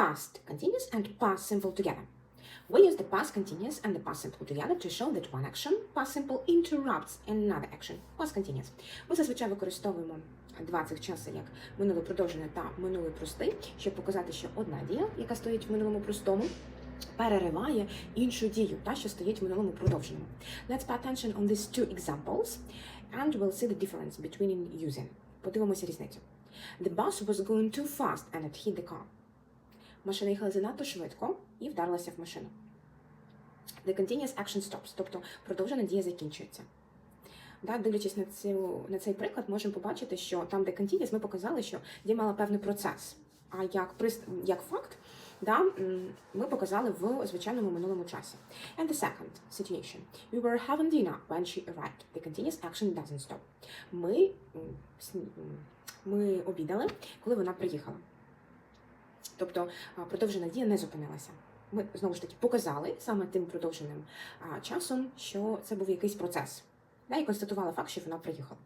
past continuous and past simple together. We use the past continuous and the past simple together to show that one action, past simple, interrupts another action, past continuous. Ми зазвичай використовуємо два цих часи як минуле продовжене та минулий простий, щоб показати, що одна дія, яка стоїть в минулому простому, перериває іншу дію, та що стоїть в минулому продовженому. Let's pay attention on these two examples and we'll see the difference between using. Подивимося різницю. The bus was going too fast and it hit the car. Машина їхала занадто швидко і вдарилася в машину. The continuous action stops, тобто продовжена дія закінчується. Да, дивлячись на, цю, на цей приклад, можемо побачити, що там, де continuous, ми показали, що дія мала певний процес. А як, як факт, да, ми показали в звичайному минулому часі. And the second situation. We were having dinner when she arrived. The continuous action doesn't stop. Ми, ми обідали, коли вона приїхала. Тобто продовжена дія не зупинилася. Ми знову ж таки показали саме тим продовженим часом, що це був якийсь процес. Да, і констатували факт, що вона приїхала.